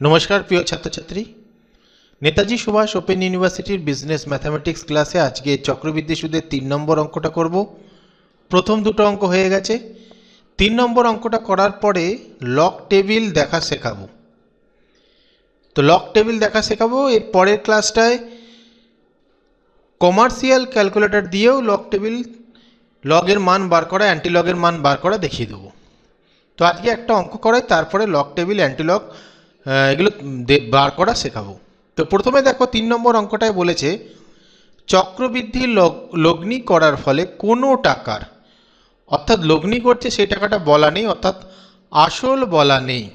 নমস্কার, প্রিয় ছাত্রছাত্রী। নেতাজি সুভাষ ওপেন ইউনিভার্সিটির বিজনেস ম্যাথামেটিক্স ক্লাসে আজকে চক্রবৃদ্ধি সুদের তিন নম্বর অঙ্কটা করব। প্রথম দুটো অঙ্ক হয়ে গেছে। তিন নম্বর অঙ্কটা করার পরে লক টেবিল দেখা শেখাবো। তো লক টেবিল দেখা শেখাবো, এর পরের ক্লাসটায় কমার্শিয়াল ক্যালকুলেটর দিয়েও লক টেবিল লগের মান বার করা, অ্যান্টিলগের মান বার করা দেখিয়ে দেবো। তো আজকে একটা অঙ্ক করাই, তারপরে লক টেবিল অ্যান্টিলক এগুলো দে- বার করা শেখাবো। তো প্রথমে দেখো তিন নম্বর অঙ্কটায় বলেছে, চক্রবৃদ্ধি লগ- লগ্নি করার ফলে কোনো টাকার, অর্থাৎ লগ্নি করছে সেই টাকাটা বলা নেই, অর্থাৎ আসল বলা নেই,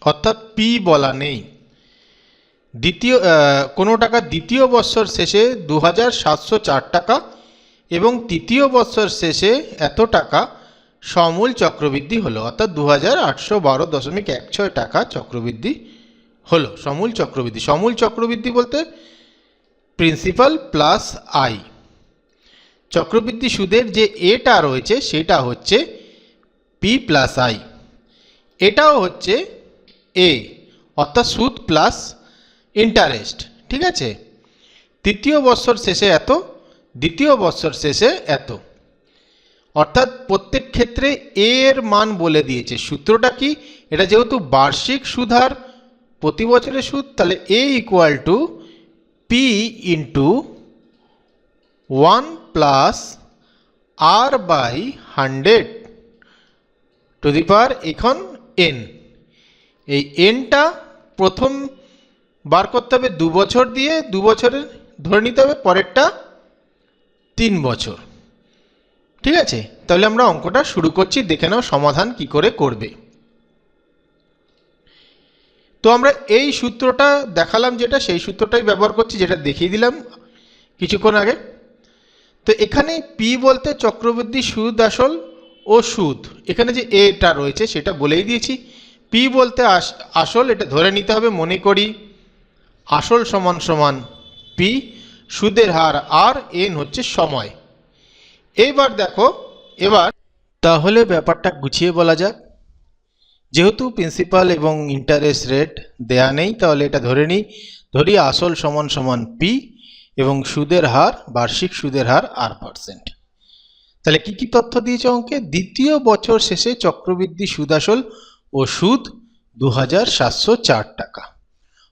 অর্থাৎ পি বলা নেই। দ্বিতীয় কোনো টাকা দ্বিতীয় বৎসর শেষে দু হাজার সাতশো চার টাকা এবং তৃতীয় বৎসর শেষে এত টাকা সমূল চক্রবৃদ্ধি হলো, অর্থাৎ দু হাজার আটশো বারো দশমিক এক ছয় টাকা চক্রবৃদ্ধি হলো। সমূল চক্রবৃদ্ধি। সমূল চক্রবৃদ্ধি বলতে প্রিন্সিপাল প্লাস আই চক্রবৃদ্ধি সুদের যে এটা রয়েছে, সেটা হচ্ছে পি প্লাস আই এটাও হচ্ছে এ অর্থাৎ সুদ প্লাস ইন্টারেস্ট ঠিক আছে? তৃতীয় বৎসর শেষে এত, দ্বিতীয় বৎসর শেষে এত। অর্থাৎ প্রত্যেক ক্ষেত্রে এ এর মান বলে দিয়েছে। সূত্রটা কি? এটা যেহেতু বার্ষিক সুধার, প্রতি বছরের সুদ, তাহলে A equal to P into one plus R by hundred to the power এখন এন এই এনটা প্রথম বার করতে হবে দু বছর দিয়ে দু বছরের ধরে নিতে হবে, পরেরটা তিন বছর। ঠিক আছে? তাহলে আমরা অঙ্কটা শুরু করছি, দেখে নাও সমাধান কি করে করবে। তো আমরা এই সূত্রটা দেখালাম যেটা, সেই সূত্রটাই ব্যবহার করছি, যেটা দেখিয়ে দিলাম কিছুক্ষণ আগে। তো এখানে পি বলতে চক্রবৃদ্ধি, সুদ, আসল ও সুদ। এখানে যে এটা রয়েছে, সেটা বলেই দিয়েছি। পি বলতে আস- আসল, এটা ধরে নিতে হবে, মনে করি। আসল সমান সমান পি সুদের হার আর এন হচ্ছে সময়। এইবার দেখো, এবার তাহলে ব্যাপারটা গুছিয়ে বলা যাক। যেহেতু প্রিন্সিপাল এবং ইন্টারেস্ট রেট দেয়া নেই, তাহলে এটা ধরে নিই। ধরি আসল সমান সমান পি এবং সুদের হার, বার্ষিক সুদের হার আর পার্সেন্ট তাহলে কি কি তথ্য দিয়েছে অঙ্কে? দ্বিতীয় বছর শেষে চক্রবৃদ্ধি সুদ আসল ও সুদ দু হাজার সাতশো চার টাকা।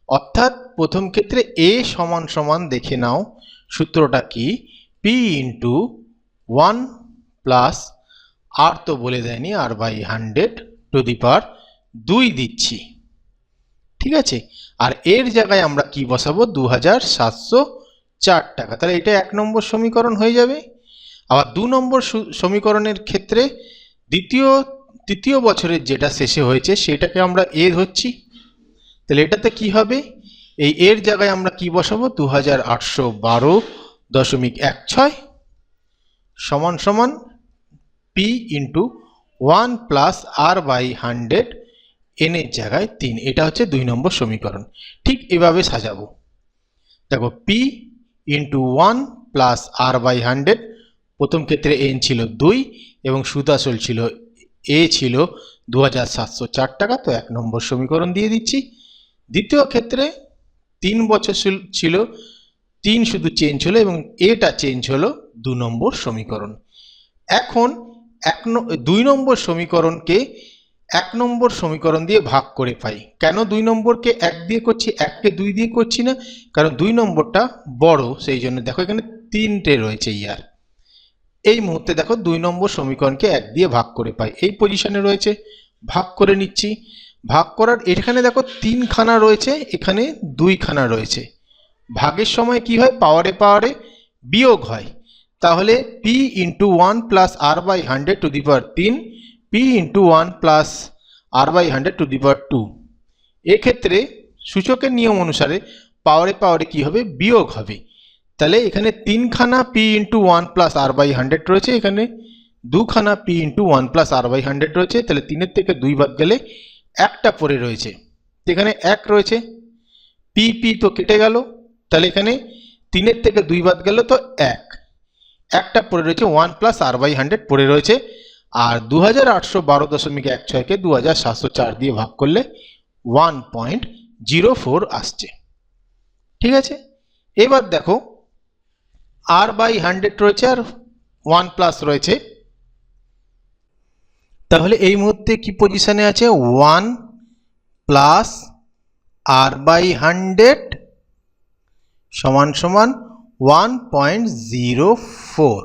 অর্থাৎ প্রথম ক্ষেত্রে এ সমান সমান দেখে নাও। সূত্রটা কি? P into one plus R তো বলে দেয়নি, R by hundred to the power দুই দিচ্ছি। ঠিক আছে? আর এর জায়গায় আমরা কি বসাবো? দু হাজার সাতশো চার টাকা। তাহলে এটা এক নম্বর সমীকরণ হয়ে যাবে। আবার দু নম্বর সমীকরণের ক্ষেত্রে দ্বিতীয়, তৃতীয় বছরের যেটা শেষে হয়েছে, সেটাকে আমরা এ ধরছি। তাহলে এটাতে কি হবে? এই এর জায়গায় আমরা কি বসাবো? দু হাজার আটশো বারো দশমিক এক ছয় সমান সমান P into one plus R by hundred এনের জায়গায় তিন। এটা হচ্ছে দুই নম্বর সমীকরণ। ঠিক এভাবে সাজাবো। দেখো P into one plus R by hundred প্রথম ক্ষেত্রে এন ছিল দুই এবং সুদ আসল ছিল এ ছিল দু হাজার সাতশো চার টাকা, তো এক নম্বর সমীকরণ দিয়ে দিচ্ছি। দ্বিতীয় ক্ষেত্রে তিন বছর ছিল তিন শুধু চেঞ্জ হলো এবং এটা চেঞ্জ হলো দু নম্বর সমীকরণ। এখন এক দুই নম্বর সমীকরণকে এক নম্বর সমীকরণ দিয়ে ভাগ করে পাই। কেন দুই নম্বরকে এক দিয়ে করছি, এককে দুই দিয়ে করছি না? কারণ দুই নম্বরটা বড়, সেই জন্য দেখো এখানে তিনটে রয়েছে ইয়ার। এই মুহূর্তে দেখো দুই নম্বর সমীকরণকে এক দিয়ে ভাগ করে পাই। এই পজিশনে রয়েছে, ভাগ করে নিচ্ছি। ভাগ করার এখানে দেখো তিনখানা রয়েছে, এখানে দুইখানা রয়েছে। ভাগের সময় কি হয়? পাওয়ারে পাওয়ারে বিয়োগ হয়। তাহলে P into one plus R by hundred to the power তিন P into one plus R by hundred to the power two এক্ষেত্রে সূচকের নিয়ম অনুসারে পাওয়ারে পাওয়ারে কি হবে? বিয়োগ হবে। তাহলে এখানে তিনখানা P into one plus R by hundred রয়েছে, এখানে দুখানা P into one plus R by hundred রয়েছে, তাহলে তিনের থেকে দুই বাদ গেলে একটা পরে রয়েছে। এখানে এক রয়েছে। পি পি তো কেটে গেল। তাহলে এখানে তিনের থেকে দুই বাদ গেল তো এক। একটা পড়ে রয়েছে one plus R by hundred পড়ে রয়েছে। আর দু হাজার আটশো বারো দশমিক এক ছয়কে দু হাজার সাতশো চার দিয়ে ভাগ করলে ওয়ান পয়েন্ট জিরো ফোর আসছে। ঠিক আছে? এবার দেখো, আর বাই হান্ড্রেড রয়েছে আর ওয়ান প্লাস রয়েছে। তাহলে এই মুহূর্তে কি পজিশনে আছে? One plus R by hundred সমান সমান ওয়ান পয়েন্ট জিরো ফোর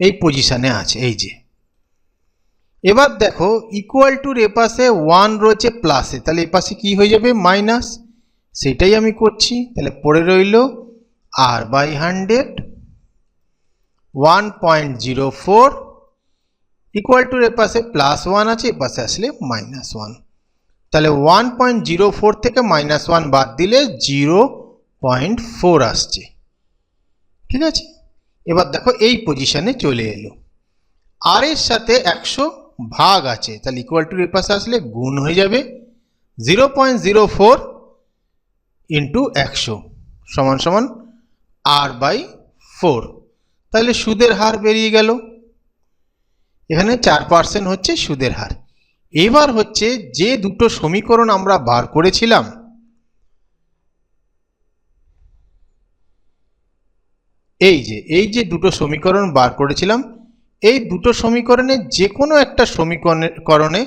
এই পজিশনে আছে, এই যে। এবার দেখো ইকুয়াল টুর এপাশে ওয়ান রয়েছে প্লাসে তাহলে এপাশে কি হয়ে যাবে? মাইনাস সেটাই আমি করছি। তাহলে পড়ে রইল R by hundred one point zero four equal টুর এপাশে প্লাস ওয়ান আছে এপাশে আসলে মাইনাস ওয়ান তাহলে ওয়ান পয়েন্ট জিরো ফোর থেকে মাইনাস ওয়ান বাদ দিলে জিরো পয়েন্ট ফোর আসছে। ঠিক আছে? এবার দেখো এই পজিশনে চলে এলো। আর এর সাথে একশো ভাগ আছে, তাহলে ইকুয়াল টু এর পাশে আসলে গুণ হয়ে যাবে zero point zero four into একশো সমান সমান আর বাই ফোর তাহলে সুদের হার বেরিয়ে গেল। এখানে চার পার্সেন্ট হচ্ছে সুদের হার। এবার হচ্ছে যে দুটো সমীকরণ আমরা বার করেছিলাম এই যে এই যে দুটো সমীকরণ বার করেছিলাম, এই দুটো সমীকরণে যে কোনো একটা সমীকরণে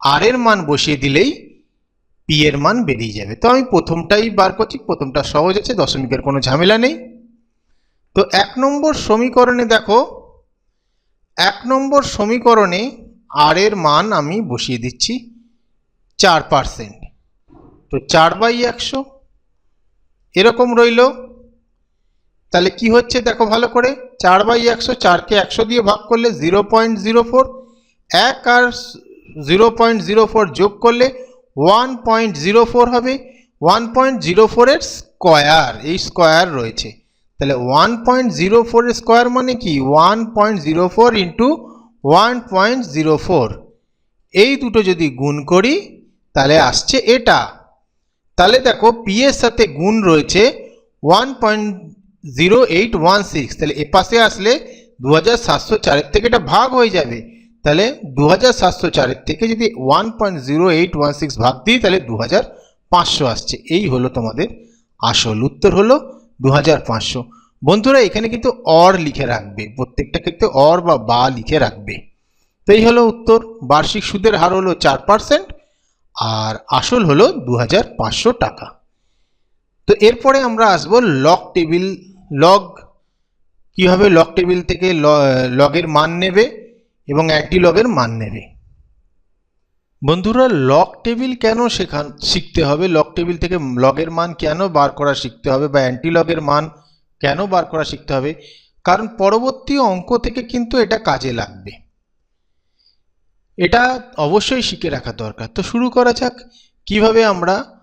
আর এর মান বসিয়ে দিলেই পি এর মান বেরিয়ে যাবে। তো আমি প্রথমটাই বার করছি, প্রথমটা সহজ আছে, দশমিকের কোনো ঝামেলা নেই। তো এক নম্বর সমীকরণে দেখো, এক নম্বর সমীকরণে আর এর মান আমি বসিয়ে দিচ্ছি চার পার্সেন্ট তো চার বাই একশো, এরকম রইল তাহলে কি হচ্ছে দেখো ভালো করে? চার বাই একশো, চারকে একশো দিয়ে ভাগ করলে জিরো পয়েন্ট জিরো ফোর। এক আর জিরো পয়েন্ট জিরো ফোর যোগ করলে ওয়ান পয়েন্ট জিরো ফোর হবে। ওয়ান পয়েন্ট জিরো ফোরের স্কোয়ার, এই স্কোয়ার রয়েছে। তাহলে ওয়ান পয়েন্ট জিরো ফোরের স্কোয়ার মানে কি? One point zero four into one point zero four. এই দুটো যদি গুণ করি, তাহলে আসছে এটা। তাহলে দেখো পি এর সাথে গুণ রয়েছে one point zero eight one six, তাহলে এ পাশে আসলে দু হাজার সাতশো চারের থেকে এটা ভাগ হয়ে যাবে। তাহলে দু হাজার সাতশো চারের থেকে যদি one point zero eight one six ভাগ দিই, তাহলে দু হাজার পাঁচশো আসছে। এই হলো তোমাদের আসল উত্তর হলো দু হাজার পাঁচশো। বন্ধুরা, এখানে কিন্তু অর লিখে রাখবে, প্রত্যেকটা ক্ষেত্রে অর বা বা লিখে রাখবে। তো এই হলো উত্তর, বার্ষিক সুদের হার হলো চার পার্সেন্ট, আর আসল হলো দু হাজার পাঁচশো টাকা। তো এরপরে আমরা আসব লগ টেবিল লগ কীভাবে লগ টেবিল থেকে লগের মান নেবে এবং অ্যান্টি লগের মান নেবে। বন্ধুরা লগ টেবিল কেন শেখান, শিখতে হবে? লগ টেবিল থেকে লগের মান কেন বার করা শিখতে হবে বা অ্যান্টি লগের মান কেন বার করা শিখতে হবে? কারণ পরবর্তী অঙ্ক থেকে কিন্তু এটা কাজে লাগবে। এটা অবশ্যই শিখে রাখা দরকার। তো শুরু করা যাক। কীভাবে আমরা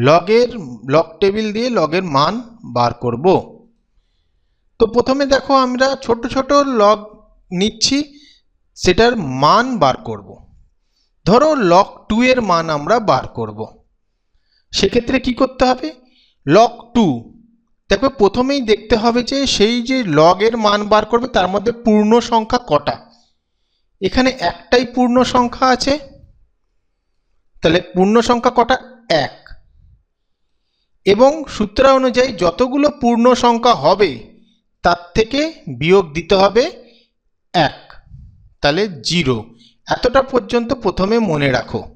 লগের, লগ টেবিল দিয়ে লগের মান বার করব। তো প্রথমে দেখো আমরা ছোট ছোট লগ নিচ্ছি, সেটার মান বার করব। ধরো লগ টু এর মান আমরা বার করব। সেক্ষেত্রে কি করতে হবে? লগ টু, দেখো প্রথমেই দেখতে হবে যে সেই যে লগের মান বার করবে, তার মধ্যে পূর্ণ সংখ্যা কটা? এখানে একটাই পূর্ণ সংখ্যা আছে। তাহলে পূর্ণ সংখ্যা কটা? এক। এবং সূত্র অনুযায়ী যতগুলো পূর্ণ সংখ্যা হবে, তার থেকে বিয়োগ দিতে হবে এক। তাহলে জিরো। এতটা পর্যন্ত প্রথমে মনে রাখো।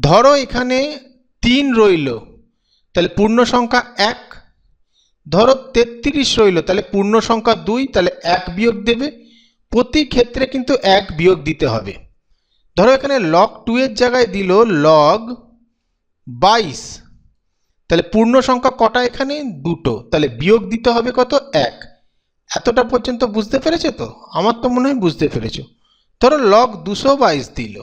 ধরো এখানে তিন রইল। তাহলে পূর্ণ সংখ্যা এক। ধরো তেত্রিশ রইল। তাহলে পূর্ণ সংখ্যা দুই, তাহলে এক বিয়োগ দেবে। প্রতি ক্ষেত্রে কিন্তু এক বিয়োগ দিতে হবে। ধরো এখানে লগ টু এর জায়গায় দিল লগ বাইশ। তাহলে পূর্ণ সংখ্যা কটা এখানে? দুটো। তাহলে বিয়োগ দিতে হবে কত? এক। এতটা পর্যন্ত বুঝতে পেরেছ তো? আমার তো মনে হয় বুঝতে পেরেছ। ধরো লগ দুশো বাইশ দিল।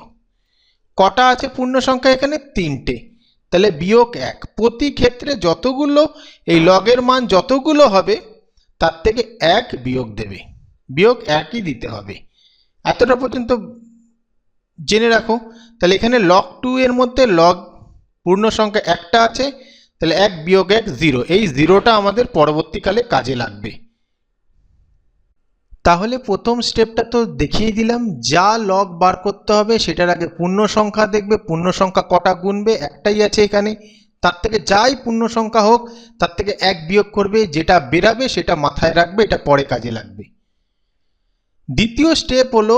কটা আছে পূর্ণ সংখ্যা এখানে? তিনটে। তাহলে বিয়োগ এক। প্রতি ক্ষেত্রে যতগুলো, এই লগের মান যতগুলো হবে, তার থেকে এক বিয়োগ দেবে। বিয়োগ একই দিতে হবে। এতটা পর্যন্ত জেনে রাখো। তাহলে এখানে লগ টু এর মধ্যে লগ পূর্ণ সংখ্যা একটা আছে তাহলে এক বিয়োগ এক জিরো। এই জিরোটা আমাদের পরবর্তীকালে কাজে লাগবে। তাহলে প্রথম স্টেপটা তো দেখিয়ে দিলাম। যা লগ বার করতে হবে সেটার আগে পূর্ণ সংখ্যা দেখবে। পূর্ণ সংখ্যা কটা গুনবে? একটাই আছে এখানে। তার থেকে যাই পূর্ণ সংখ্যা হোক, তার থেকে এক বিয়োগ করবে। যেটা বেরাবে সেটা মাথায় রাখবে, এটা পরে কাজে লাগবে। দ্বিতীয় স্টেপ হলো,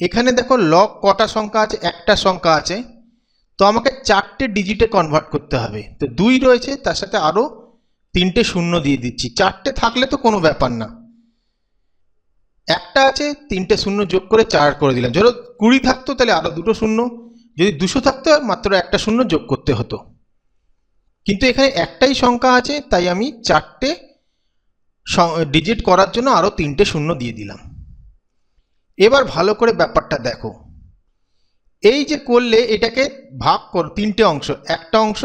এখানে দেখো লগ কটা সংখ্যা আছে? একটা সংখ্যা আছে। তো আমাকে চারটে ডিজিটে কনভার্ট করতে হবে। তো দুই রয়েছে, তার সাথে আরও তিনটে শূন্য দিয়ে দিচ্ছি। চারটে থাকলে তো কোনো ব্যাপার না। একটা আছে, তিনটে শূন্য যোগ করে চার করে দিলাম। ধরো কুড়ি থাকতো, তাহলে আরও দুটো শূন্য। যদি দুশো থাকতো, মাত্র একটা শূন্য যোগ করতে হতো। কিন্তু এখানে একটাই সংখ্যা আছে, তাই আমি চারটে ডিজিট করার জন্য আরও তিনটে শূন্য দিয়ে দিলাম। এবার ভালো করে ব্যাপারটা দেখো। এই যে করলে এটাকে ভাগ কর তিনটে অংশ, একটা অংশ,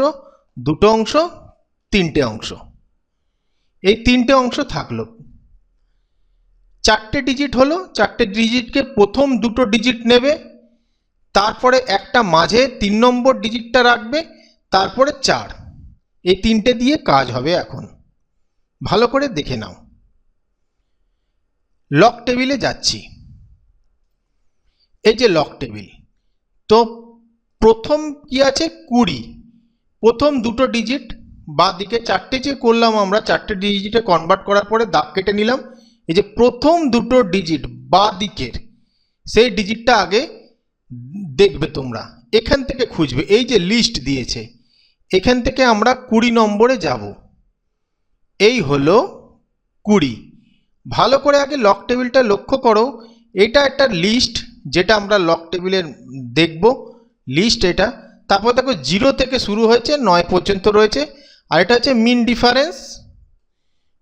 দুটো অংশ, তিনটে অংশ। এই তিনটে অংশ থাকল। চারটে ডিজিট হলো, চারটে ডিজিটকে প্রথম দুটো ডিজিট নেবে, তারপরে একটা মাঝে তিন নম্বর ডিজিটটা রাখবে, তারপরে চার। এই তিনটে দিয়ে কাজ হবে এখন। ভালো করে দেখে নাও। লক টেবিলে যাচ্ছি। এই যে লক টেবিল তো প্রথম কি আছে? কুড়ি। প্রথম দুটো ডিজিট বা দিকে চারটে যে করলাম আমরা, চারটে ডিজিটে কনভার্ট করার পরে দাগ কেটে নিলাম। এই যে প্রথম দুটো ডিজিট বা দিকের, সেই ডিজিটটা আগে দেখবে তোমরা। এখান থেকে খুঁজবে। এই যে লিস্ট দিয়েছে, এখান থেকে আমরা কুড়ি নম্বরে যাব। এই হলো কুড়ি। ভালো করে আগে লক টেবিলটা লক্ষ্য করো। এটা একটা লিস্ট যেটা আমরা লক টেবিলের দেখব লিস্ট এটা। তারপর দেখো জিরো থেকে শুরু হয়েছে, নয় পর্যন্ত রয়েছে। আর এটা হচ্ছে মিন ডিফারেন্স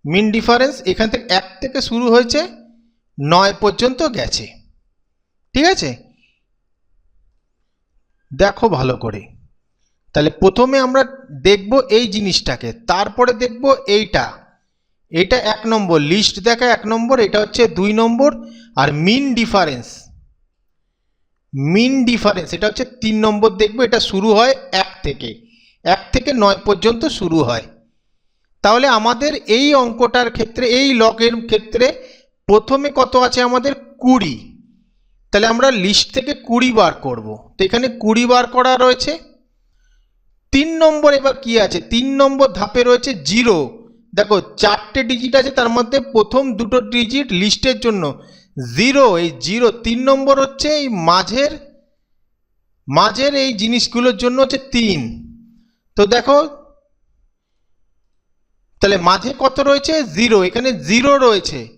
মিন ডিফারেন্স এখান থেকে এক থেকে শুরু হয়েছে, নয় পর্যন্ত গেছে। ঠিক আছে? দেখো ভালো করে। তাহলে প্রথমে আমরা দেখব এই জিনিসটাকে, তারপরে দেখব এইটা। এটা এক নম্বর লিস্ট দেখা এক নম্বর, এটা হচ্ছে দুই নম্বর। আর মিন ডিফারেন্স মিন ডিফারেন্স এটা হচ্ছে তিন নম্বর দেখব, এটা শুরু হয় এক থেকে। এক থেকে নয় পর্যন্ত শুরু হয়। তাহলে আমাদের এই অঙ্কটার ক্ষেত্রে, এই লগের ক্ষেত্রে প্রথমে কত আছে আমাদের? কুড়ি। তাহলে আমরা লিস্ট থেকে কুড়ি বার করব। তো এখানে কুড়ি বার করা রয়েছে। তিন নম্বর এবার কি আছে? তিন নম্বর ধাপে রয়েছে জিরো দেখো, চারটে ডিজিট আছে, তার মধ্যে প্রথম দুটো ডিজিট লিস্টের জন্য। জিরো, এই জিরো তিন নম্বর হচ্ছে এই মাঝের মাঝের এই জিনিসগুলোর জন্য হচ্ছে তিন। তো দেখো, তাহলে মাঝে কত রয়েছে? জিরো, এখানে জিরো রয়েছে।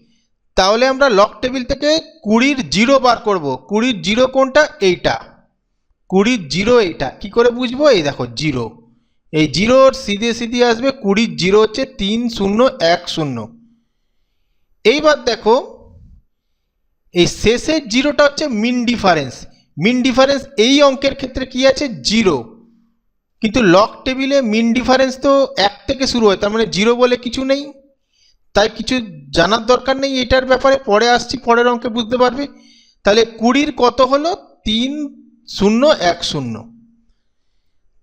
তাহলে আমরা লক টেবিল থেকে কুড়ির জিরো বার করব। কুড়ির জিরো কোনটা? এইটা। কুড়ির জিরো এইটা। কি করে বুঝব? এই দেখো, জিরো। এই জিরোর সিধে সিধে আসবে, কুড়ির জিরো হচ্ছে তিন শূন্য, এক শূন্য। এইবার দেখো এই শেষের জিরোটা হচ্ছে মিন ডিফারেন্স। মিন ডিফারেন্স এই অঙ্কের ক্ষেত্রে কি আছে? জিরো। কিন্তু লক টেবিলে মিন ডিফারেন্স তো এক থেকে শুরু হয়, তার মানে জিরো বলে কিছু নেই। তাই কিছু জানার দরকার নেই এটার ব্যাপারে, পরে আসছি, পরের অঙ্কে বুঝতে পারবে। তাহলে কুড়ির কত হলো? তিন শূন্য, এক শূন্য।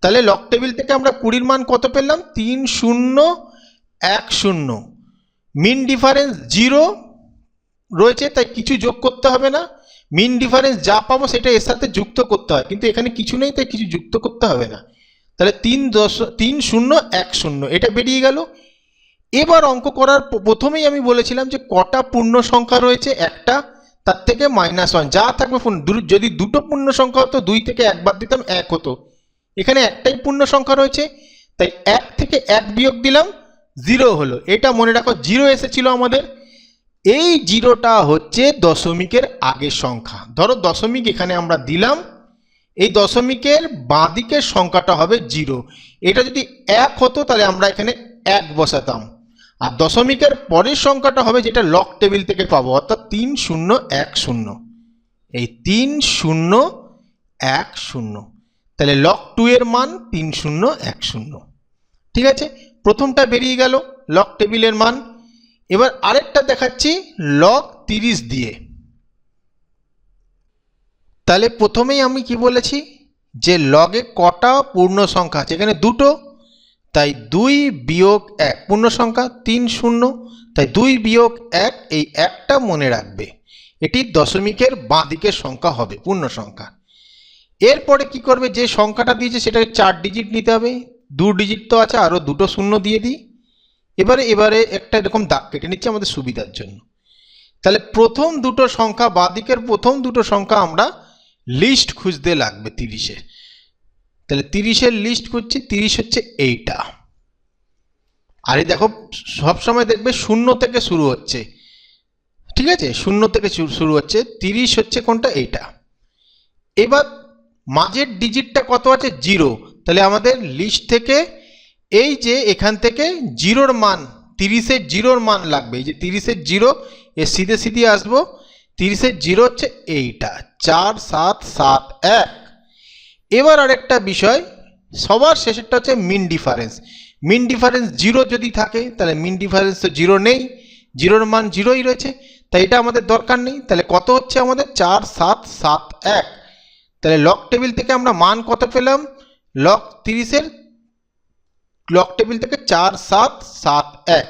তাহলে লক টেবিল থেকে আমরা কুড়ির মান কত পেলাম? তিন শূন্য, এক শূন্য। মিন ডিফারেন্স জিরো রয়েছে, তাই কিছু যোগ করতে হবে না। মিন ডিফারেন্স যা পাবো সেটা এর সাথে যুক্ত করতে হয়। কিন্তু এখানে কিছু নেই, তাই কিছু যুক্ত করতে হবে না। তাহলে তিন দশ, তিন শূন্য, এক শূন্য, এটা বেরিয়ে গেল। এবার অঙ্ক করার প্রথমেই আমি বলেছিলাম যে কটা পূর্ণ সংখ্যা রয়েছে, একটা, তার থেকে মাইনাস ওয়ান যা থাকবে যদি দুটো পূর্ণ সংখ্যা হতো, দুই থেকে একবার দিতাম, এক হতো। এখানে একটাই পূর্ণ সংখ্যা রয়েছে, তাই এক থেকে এক বিয়োগ দিলাম জিরো হলো। এটা মনে রাখো জিরো এসেছিল আমাদের এই জিরোটা হচ্ছে দশমিকের আগের সংখ্যা। ধরো দশমিক এখানে আমরা দিলাম, এই দশমিকের বাঁদিকের সংখ্যাটা হবে জিরো। এটা যদি এক হতো তাহলে আমরা এখানে এক বসাতাম। আর দশমিকের পরের সংখ্যাটা হবে যেটা লক টেবিল থেকে পাবো, অর্থাৎ তিন শূন্য এক শূন্য। এই তিন শূন্য এক শূন্য। তাহলে লক টু এর মান তিন শূন্য এক শূন্য। ঠিক আছে? প্রথমটা বেরিয়ে গেল লক টেবিলের মান। এবার আরেকটা দেখাচ্ছি লগ তিরিশ দিয়ে। তাহলে প্রথমেই আমি কি বলেছি? যে লগে কটা পূর্ণ সংখ্যা আছে? এখানে দুটো, তাই দুই বিয়োগ এক, পূর্ণ সংখ্যা তিন শূন্য, তাই দুই বিয়োগ এক, এই একটা মনে রাখবে। এটি দশমিকের বাঁ দিকের সংখ্যা হবে, পূর্ণ সংখ্যা। এরপরে কি করবে? যে সংখ্যাটা দিয়েছে, সেটাকে চার ডিজিট নিতে হবে। দু ডিজিট তো আছে আরও দুটো শূন্য দিয়ে দিই। এবারে এবারে একটা এরকম দাগ কেটে নিচ্ছে আমাদের সুবিধার জন্য। তাহলে প্রথম দুটো সংখ্যা বাঁ দিকের প্রথম দুটো সংখ্যা আমরা লিস্ট খুঁজতে লাগবে তিরিশে। তাহলে তিরিশের লিস্ট খুঁজছি, তিরিশ হচ্ছে এইটা। আরে দেখো সবসময় দেখবে শূন্য থেকে শুরু হচ্ছে। ঠিক আছে? শূন্য থেকে শুরু হচ্ছে, তিরিশ হচ্ছে কোনটা? এইটা। এবার মাঝের ডিজিটটা কত আছে? জিরো তাহলে আমাদের লিস্ট থেকে এই যে এখান থেকে জিরোর মান, তিরিশের জিরোর মান লাগবে। এই যে তিরিশের জিরো, এ সিধে সিধে আসব। তিরিশের জিরো হচ্ছে এইটা, চার, সাত সাত, এক। এবার আরেকটা বিষয়, সবার শেষেরটা হচ্ছে mean difference. Mean difference zero যদি থাকে, তাহলে মিন ডিফারেন্স তো জিরো নেই। জিরোর মান জিরোই রয়েছে, তাই এটা আমাদের দরকার নেই। তাহলে কত হচ্ছে আমাদের? চার, সাত সাত, এক। তাহলে লক টেবিল থেকে আমরা মান কত পেলাম? লক তিরিশের লক টেবিল থেকে চার, সাত সাত, এক।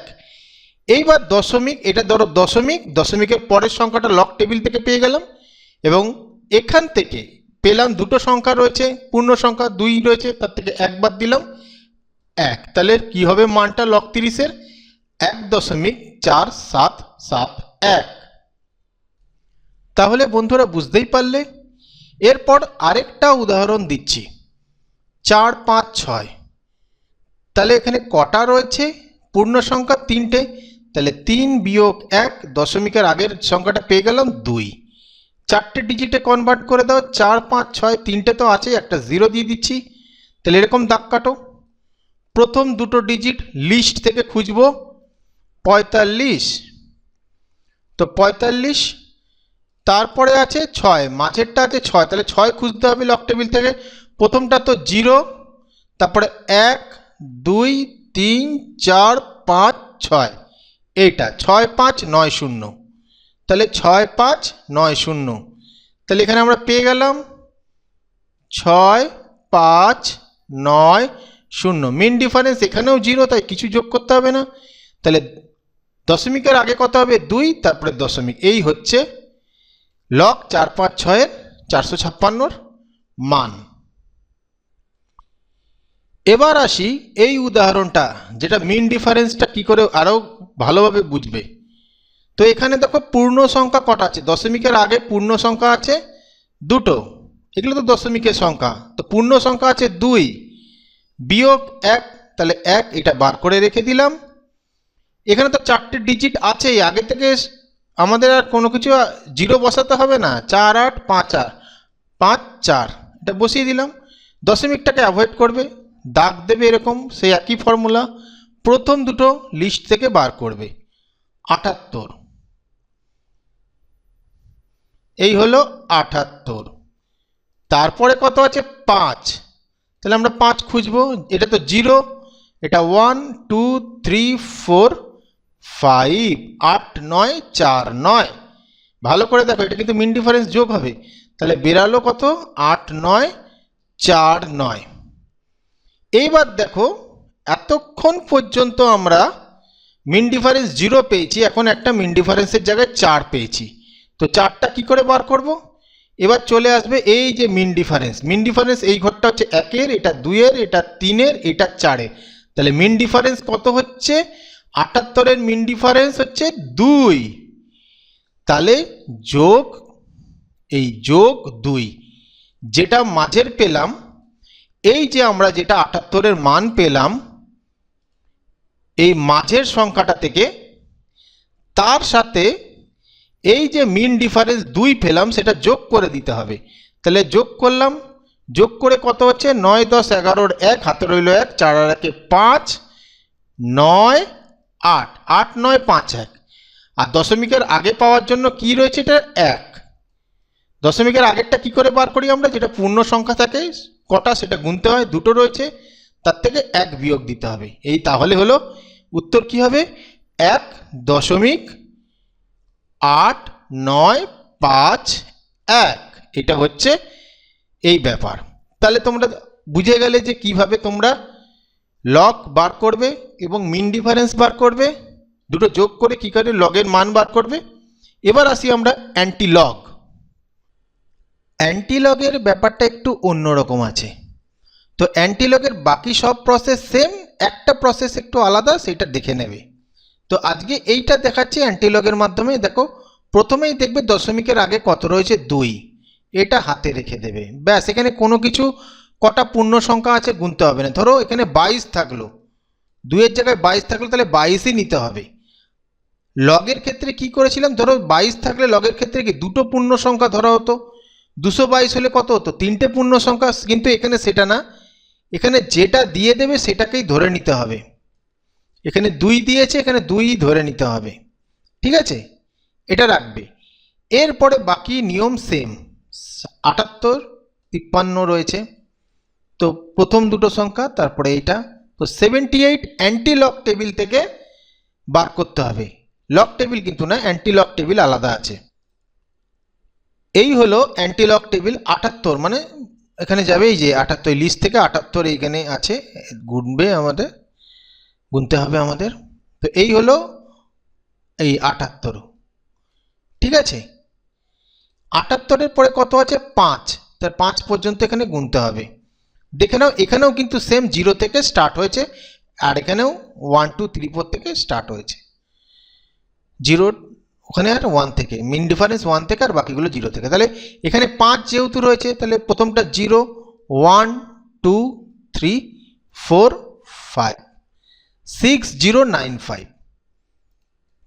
এইবার দশমিক, এটা ধরো দশমিক, দশমিকের পরের সংখ্যাটা লক টেবিল থেকে পেয়ে গেলাম, এবং এখান থেকে পেলাম দুটো সংখ্যা রয়েছে, পূর্ণ সংখ্যা দুই রয়েছে, তার থেকে একবার দিলাম, এক। তাহলে কি হবে মানটা লক তিরিশের? এক দশমিক চার, সাত সাত, এক। তাহলে বন্ধুরা বুঝতেই পারলে, এরপর আরেকটা উদাহরণ দিচ্ছি। চার, পাঁচ, ছয়। তাহলে এখানে কটা রয়েছে? পূর্ণ সংখ্যা তিনটে। তাহলে তিন বিয়োগ এক দশমিকের আগের সংখ্যাটা পেয়ে গেলাম দুই। চারটে ডিজিটে কনভার্ট করে দাও, চার, পাঁচ, ছয়, তিনটে তো আছে একটা জিরো দিয়ে দিচ্ছি। তাহলে এরকম দাগ কাটো। প্রথম দুটো ডিজিট লিস্ট থেকে খুঁজবো। পঁয়তাল্লিশ। তো পঁয়তাল্লিশ, তারপরে আছে ছয়, মাঝেরটা আছে ছয়, তাহলে ছয় খুঁজতে হবে লক টেবিল থেকে। প্রথমটা তো জিরো তারপরে এক দুই, তিন, চার, পাঁচ, ছয়। এইটা, ছয়, পাঁচ, নয়, শূন্য। তাহলে ছয়, পাঁচ, নয়, শূন্য। তাহলে এখানে আমরা পেয়ে গেলাম ছয়, পাঁচ, নয়, শূন্য। মেন ডিফারেন্স এখানেও জিরো তাই কিছু যোগ করতে হবে না। তাহলে দশমিকের আগে কত হবে? দুই, তারপরে দশমিক। এই হচ্ছে লক চার, পাঁচ, ছয়ের চারশো ছাপ্পান্নর মান। এবার আসি এই উদাহরণটা, যেটা মিন ডিফারেন্সটা কি করে আরও ভালোভাবে বুঝবে। তো এখানে দেখো পূর্ণ সংখ্যা কটা আছে? দশমিকের আগে পূর্ণ সংখ্যা আছে দুটো। এগুলো তো দশমিকের সংখ্যা। তো পূর্ণ সংখ্যা আছে দুই। বিয়োগ এক, তাহলে এক, এটা বার করে রেখে দিলাম। এখানে তো চারটে ডিজিট আছেই। আগে থেকে আমাদের আর কোনো কিছু জিরো বসাতে হবে না। চার আট, পাঁচ আট, পাঁচ, চার, এটা বসিয়ে দিলাম। দশমিকটাকে অ্যাভয়েড করবে। দাগ দেবে এরকম, সেই একই ফর্মুলা প্রথম দুটো লিস্ট থেকে বার করবে। আটাত্তর। এই হলো আটাত্তর। তারপরে কত আছে? পাঁচ। তাহলে আমরা পাঁচ খুঁজবো। এটা তো জিরো এটা one two three four five আট, নয়, চার, নয়। ভালো করে দেখো, এটা কিন্তু মিন ডিফারেন্স যোগ হবে। তাহলে বেরালো কত? আট, নয়, চার, নয়। এইবার দেখো, এতক্ষণ পর্যন্ত আমরা মিন ডিফারেন্স জিরো পেয়েছি, এখন একটা মিন ডিফারেন্সের জায়গায় চার পেয়েছি। তো চারটা কি করে বার করব? এবার চলে আসবে এই যে মিন ডিফারেন্স। মিন ডিফারেন্স এই ঘরটা হচ্ছে একের, এটা দুইয়ের, এটা তিনের, এটা চারের। তাহলে মিন ডিফারেন্স কত হচ্ছে? আটাত্তরের মিন ডিফারেন্স হচ্ছে দুই। তাহলে যোগ, এই যোগ দুই। যেটা মাঝের পেলাম এই যে আমরা যেটা আটাত্তরের মান পেলাম, এই মাঝের সংখ্যাটা থেকে, তার সাথে এই যে মিন ডিফারেন্স দুই পেলাম, সেটা যোগ করে দিতে হবে। তাহলে যোগ করলাম, যোগ করে কত হচ্ছে? নয়, দশ, এগারোর এক, হাতে রইল এক, চার আর একে পাঁচ, নয়, আট আট, নয়, পাঁচ, এক। আর দশমিকের আগে পাওয়ার জন্য কি রয়েছে? এটা এক। দশমিকের আগেরটা কি করে বার করি আমরা? যেটা পূর্ণ সংখ্যা থাকে কটা সেটা গুনতে হয়, দুটো রয়েছে, তার থেকে এক বিয়োগ দিতে হবে। এই তাহলে হলো, উত্তর কি হবে? এক দশমিক আট নয় পাঁচ এক। এটা হচ্ছে এই ব্যাপার। তাহলে তোমরা বুঝে গেলে যে কীভাবে তোমরা লগ বার করবে এবং মিন ডিফারেন্স বার করবে। দুটো যোগ করে কী করে? লগের মান বার করবে। এবার আসি আমরা অ্যান্টি অ্যান্টিলগ অ্যান্টিলগের ব্যাপারটা একটু অন্যরকম আছে। তো অ্যান্টিলগের বাকি সব প্রসেস সেম একটা প্রসেস একটু আলাদা সেটা দেখে নেবে। তো আজকে এইটা দেখাচ্ছি অ্যান্টিলগের মাধ্যমে। দেখো, প্রথমেই দেখবে দশমিকের আগে কত রয়েছে? দুই। এটা হাতে রেখে দেবে। ব্যাস, এখানে কোনো কিছু, কটা পূর্ণ সংখ্যা আছে গুনতে হবে না। ধরো, এখানে বাইশ থাকল। দুইয়ের জায়গায় বাইশ থাকল, তাহলে বাইশই নিতে হবে। লগের ক্ষেত্রে কি করেছিলাম? ধরো, বাইশ থাকলে লগের ক্ষেত্রে কি দুটো পূর্ণ সংখ্যা ধরা হতো? দুশো বাইশ হলে কত হতো? তিনটে পূর্ণ সংখ্যা, কিন্তু এখানে সেটা না। এখানে যেটা দিয়ে দেবে সেটাকেই ধরে নিতে হবে। এখানে দুই দিয়েছে, এখানে দুই ধরে নিতে হবে। ঠিক আছে? এটা রাখবে। এরপরে বাকি নিয়ম সেম আটাত্তর, তিপ্পান্ন রয়েছে। তো প্রথম দুটো সংখ্যা, তারপরে এইটা। তো seventy eight anti log table থেকে বার করতে হবে। লক টেবিল কিন্তু না অ্যান্টি লক টেবিল আলাদা আছে। এই হলো অ্যান্টিলক টেবিল আটাত্তর মানে এখানে যাবে এই যে আটাত্তর লিস্ট থেকে আটাত্তর এইখানে আছে, গুনবে আমাদের, গুনতে হবে আমাদের। তো এই হলো এই আটাত্তর। ঠিক আছে? আটাত্তরের পরে কত আছে? পাঁচ। তার পাঁচ পর্যন্ত এখানে গুনতে হবে। দেখে নাও, এখানেও কিন্তু সেম জিরো থেকে স্টার্ট হয়েছে, আর এখানেও ওয়ান টু থ্রি ফোর থেকে স্টার্ট হয়েছে। জিরো ওখানে আর ওয়ান থেকে মিন ডিফারেন্স ওয়ান থেকে আর বাকিগুলো জিরো থেকে। তাহলে এখানে পাঁচ যেহেতু রয়েছে, তাহলে প্রথমটা zero one two three four five six zero nine five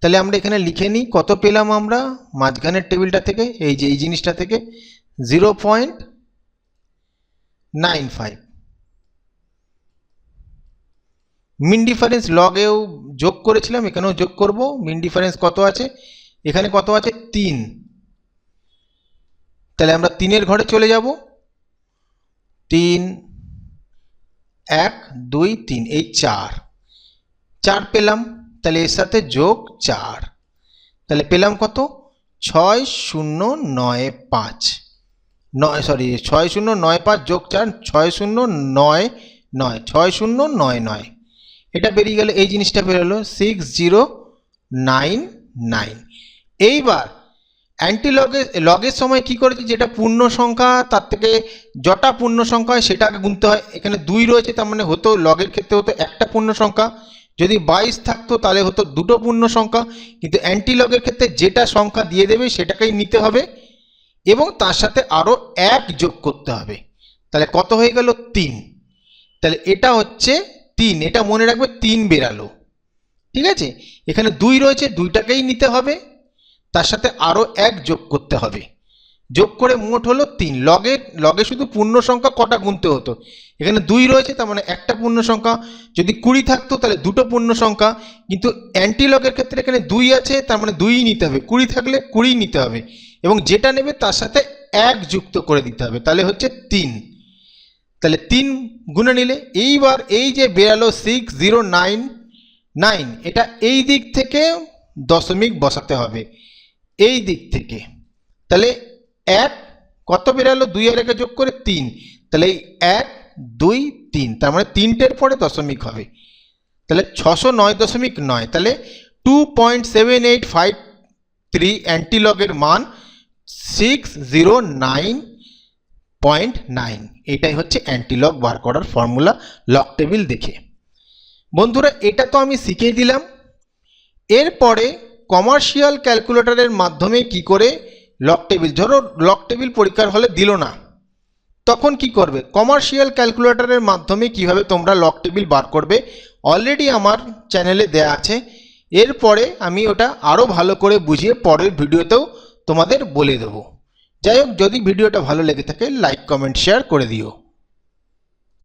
তাহলে আমরা এখানে লিখে নিই, কত পেলাম আমরা? মাঝখানের টেবিলটা থেকে, এই যে এই জিনিসটা থেকে zero point nine five mean difference লগেও যোগ করেছিলাম, এখানেও যোগ করব। মিন ডিফারেন্স কত আছে? এখানে কত আছে? তিন। তাহলে আমরা তিনের ঘরে চলে যাব। তিন, এক, দুই, তিন, এই চার। চার পেলাম, তাহলে এর সাথে যোগ চার। তাহলে পেলাম কত? ছয় শূন্য নয় পাঁচ। নয় সরি ছয় শূন্য নয় পাঁচ যোগ চার, ছয় শূন্য নয় নয়, ছয় শূন্য নয় নয়। এটা বেরিয়ে গেলে, এই জিনিসটা বেরোলো সিক্স জিরো নাইন নাইন এইবার অ্যান্টি লগের সময় কি করেছি? যেটা পূর্ণ সংখ্যা, তার থেকে যটা পূর্ণ সংখ্যা হয়, সেটাকে গুনতে হয়। এখানে দুই রয়েছে, তার মানে হতো লগের ক্ষেত্রে হতো একটা পূর্ণ সংখ্যা। যদি বাইশ থাকতো, তাহলে হতো দুটো পূর্ণ সংখ্যা। কিন্তু অ্যান্টি লগের ক্ষেত্রে যেটা সংখ্যা দিয়ে দেবে, সেটাকেই নিতে হবে। এবং তার সাথে আরও এক যোগ করতে হবে। তাহলে কত হয়ে গেল? তিন। তাহলে এটা হচ্ছে তিন। এটা মনে রাখবে তিন বেরালো। ঠিক আছে? এখানে দুই রয়েছে, দুইটাকেই নিতে হবে। তার সাথে আরও এক যোগ করতে হবে। যোগ করে মোট হলো তিন। লগে লগে শুধু পূর্ণ সংখ্যা কটা গুনতে হতো? এখানে দুই রয়েছে, তার মানে একটা পূর্ণ সংখ্যা। যদি কুড়ি থাকতো, তাহলে দুটো পূর্ণ সংখ্যা। কিন্তু অ্যান্টি লগের ক্ষেত্রে এখানে দুই আছে, তার মানে দুই নিতে হবে। কুড়ি থাকলে কুড়ি নিতে হবে। এবং যেটা নেবে, তার সাথে এক যুক্ত করে দিতে হবে। তাহলে হচ্ছে তিন। তাহলে তিন গুণে নিলে, এইবার এই যে বেরালো সিক্স জিরো নাইন নাইন এটা এই দিক থেকে দশমিক বসাতে হবে। এই দিক থেকে। তাহলে এক, কত বেরালো? দুই আর একে যোগ করে তিন। তাহলে এই এক, দুই, তিন। তার মানে তিনটের পরে দশমিক হবে। তাহলে ছশো নয় দশমিক নয়। তাহলে two point seven eight five three অ্যান্টিলগের মান six zero nine point nine এটাই হচ্ছে অ্যান্টিলগ বার করার ফর্মুলা লক টেবিল দেখে। বন্ধুরা, এটা তো আমি শিখিয়ে দিলাম। এরপরে কমার্শিয়াল ক্যালকুলেটরের মাধ্যমে কি করে লক টেবিল ধরো লক টেবিল পরীক্ষার হলে দিল না, তখন কি করবে? কমার্শিয়াল ক্যালকুলেটরের মাধ্যমে কীভাবে তোমরা লক টেবিল বার করবে? অলরেডি আমার চ্যানেলে দেয়া আছে। এরপরে আমি ওটা আরও ভালো করে বুঝিয়ে পরের ভিডিওতেও তোমাদের বলে দেবো। যাই হোক, যদি ভিডিওটা ভালো লেগে থাকে লাইক কমেন্ট শেয়ার করে দিও।